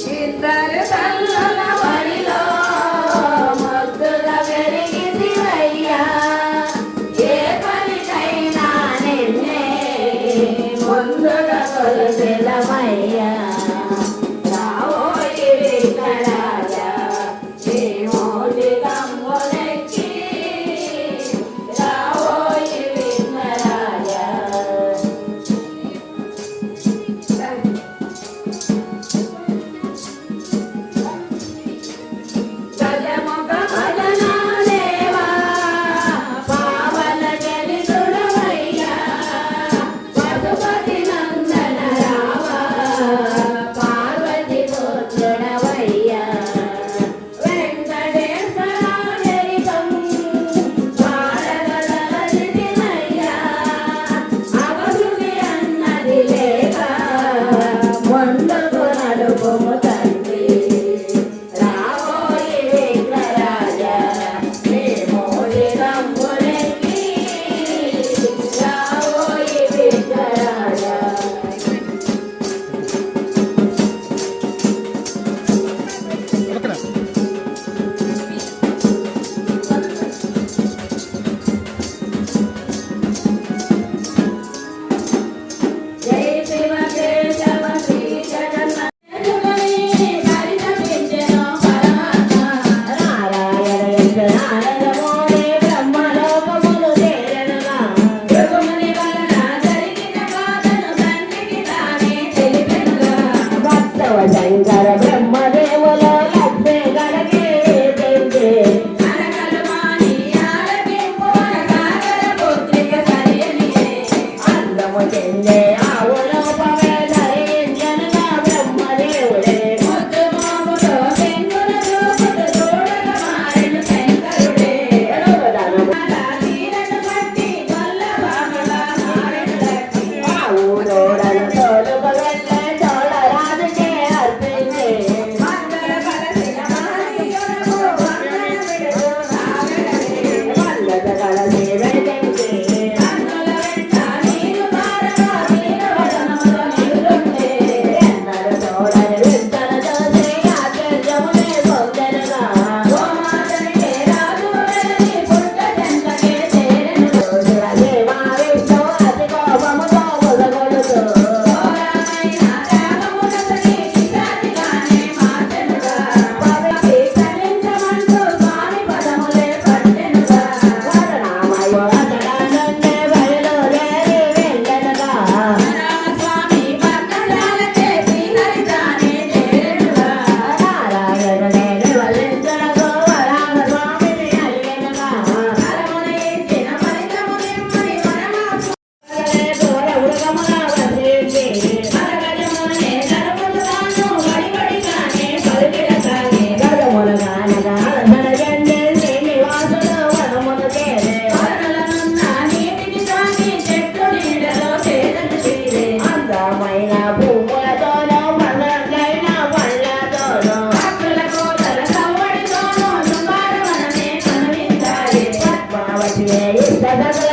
சித்தர் தன் సదగల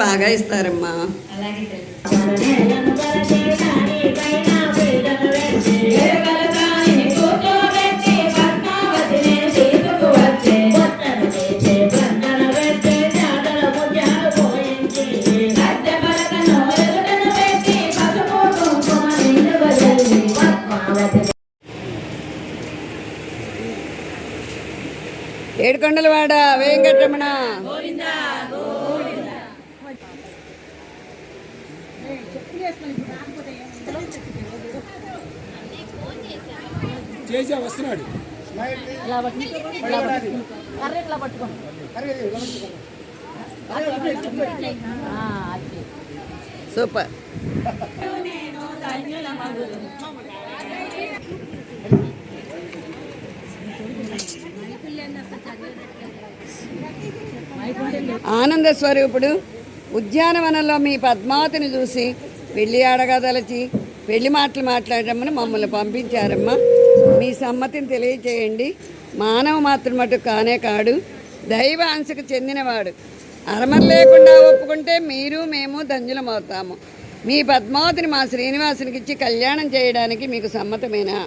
బాగా ఇస్తారమ్మా. ఏడుకొండలవాడ వెంకటరమణ. చేసా వస్తున్నాడు. సూపర్. ఆనంద స్వరూపుడు ఉద్యానవనంలో మీ పద్మావతిని చూసి వెళ్ళి అడగదలచి పెళ్ళి మాటలు మాట్లాడమని మమ్మల్ని పంపించారమ్మా. మీ సమ్మతిని తెలియచేయండి. మానవ మాత్రం మటు కానే కాడు. దైవ అంశకు చెందినవాడు. అరమర లేకుండా ఒప్పుకుంటే మీరు మేము ధన్యులమవుతాము మీ పద్మావతిని మా శ్రీనివాసునికి ఇచ్చి కళ్యాణం చేయడానికి మీకు సమ్మతమేనా?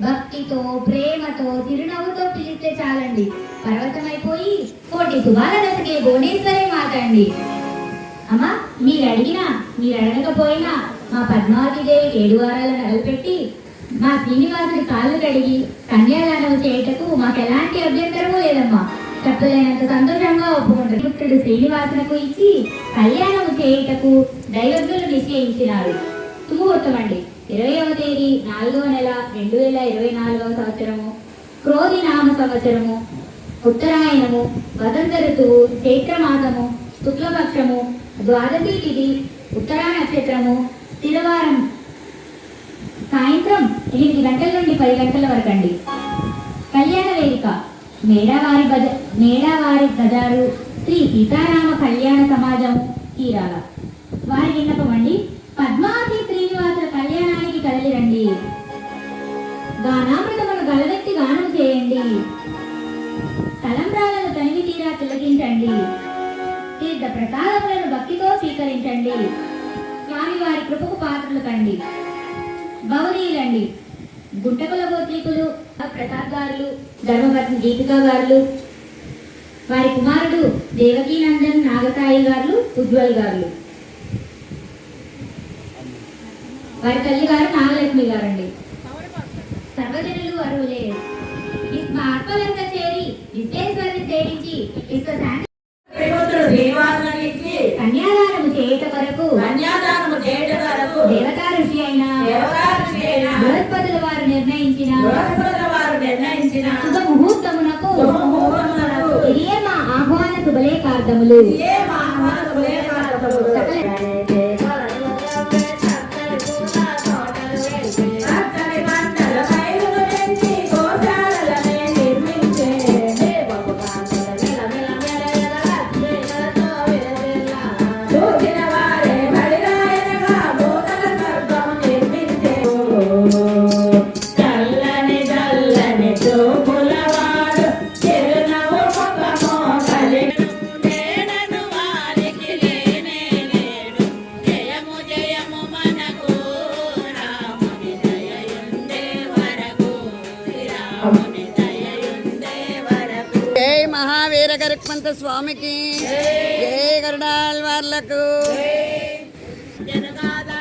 భక్తితో ప్రేమతో చిరునవ్వుతో పిలిస్తే చాలండి. పర్వతమైపోయి కోటి శుభాల దశకే భువనేశ్వరి మాట అమ్మా మీరు అడిగినా మీరు అడగకపోయినా మా పద్మావతిదేవి ఏడు వారాలను నలపెట్టి మా శ్రీనివాసుడి కాళ్ళు కడిగి కన్యాదానం చేయటకు మాకు ఎలాంటి అభ్యంతరము లేదమ్మా. చెప్పలేనంత సంతోషంగా ఒప్పుకుంటారు పుత్రుడు శ్రీనివాసునకు ఇచ్చి కళ్యాణం చేయుటకు దైవజ్ఞులు నిశ్చయించినారు. శుభముహూర్తం అండి ఇరవైవ తేదీ నాలుగవ నెల రెండు వేల ఇరవై నాలుగవ సంవత్సరము. క్రోధి నామ సంవత్సరము. ఉత్తరాయణము. వసంత ఋతువు. చైత్రమాసము. శుక్లపక్షము. ద్వాదశి తిథి ఉత్తరా నక్షత్రము స్థిరవారం సాయంత్రం ఎనిమిది గంటల నుండి పది గంటల వరకు అండి. కళ్యాణ వేదిక. మేడావారి బజ మేడావారి బజారు శ్రీ సీతారామ కళ్యాణ సమాజం తీరాల. వారి విన్నపం అండి. పద్మావతి శ్రీనివాస కళ్యాణానికి కదలిరండి. గానామృతమును గలవెత్తి గానం చేయండి. తలంబ్రాలను తనివి తీరా తిలకించండి. తీర్థ ప్రసాదములను భక్తితో స్వీకరించండి. స్వామి వారి కృపకు పాత్రలు కండి. భవనీయులండి గుంటకుల గోత్రికులు ప్రతాప్ గారులు ధర్మపత్ని దీపికా గారులు వారి కుమారుడు దేవకీనందన్ నాగసాయి గారు ఉజ్వల్ గారు వారి తల్లి గారు నాగలక్ష్మి గారండి. సర్వజనులు అరువులే విశ్వ ఆత్మలంతా చేరి విశ్వేశ్వరుని సేవించి విశ్వ శ్రీనివాసునికి కన్యాదానము చేయుట కొరకు కన్యాదానము చేయట వరకు దేవతా ఋషి అయిన దేవరాజు అయిన బృహస్పతుల వారు నిర్ణయించిన బృహస్పతి వారు నిర్ణయించిన శుభ ముహూర్తమునకు శుభముహూర్తమునకు ఇదియే మా ఆహ్వాన శుభలేఖార్థములు. మహావీర గరుక్మంత స్వామికి. జై. గరుడాల్ వాళ్ళకు జనగాదా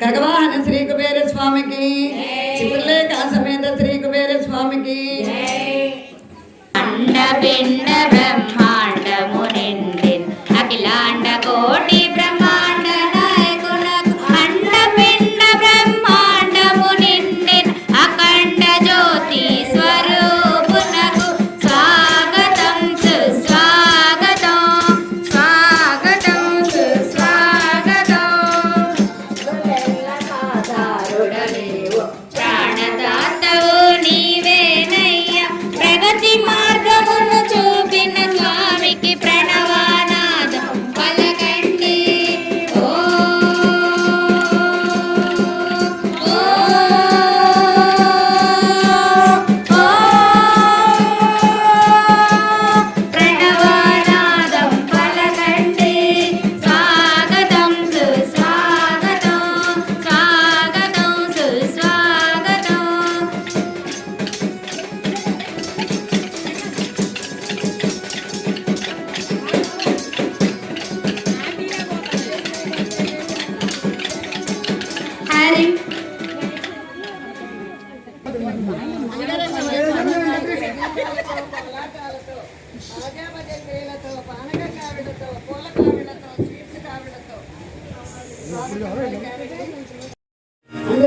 ఖగవాహన శ్రీ కుబేర స్వామికి చిత్రలేఖ సమేత శ్రీ కుబేర స్వామికి అండపిండ బ్రహ్మాండము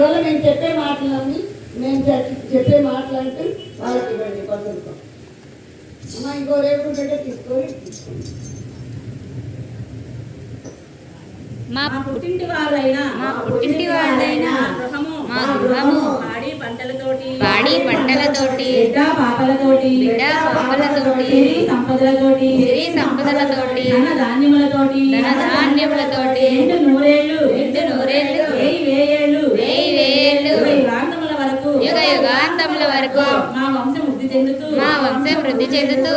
అందువల్ల నేను చెప్పే మాటలన్నీ నేను చెప్- చెప్పే మాటలంటే వాళ్ళకి ఇవ్వండి పద్ధతితో అమ్మా ఇంకో రేపు ఉంటే తీసుకొని మా మా పుట్టింటి వాళ్ళైనా మా పుట్టింటి వాళ్ళైనా గృహము మా గృహము పాడి పంటలతోటి పాడి పంటలతోటి బిడ్డ పాపలతోటి బిడ్డ పాపలతోటి సిరి సంపదలతోటి సిరి సంపదలతోటి ధన ధాన్యములతోటి ధన ధాన్యములతోటి రెండు నూరేళ్ళు వృద్ధి చెందుతూ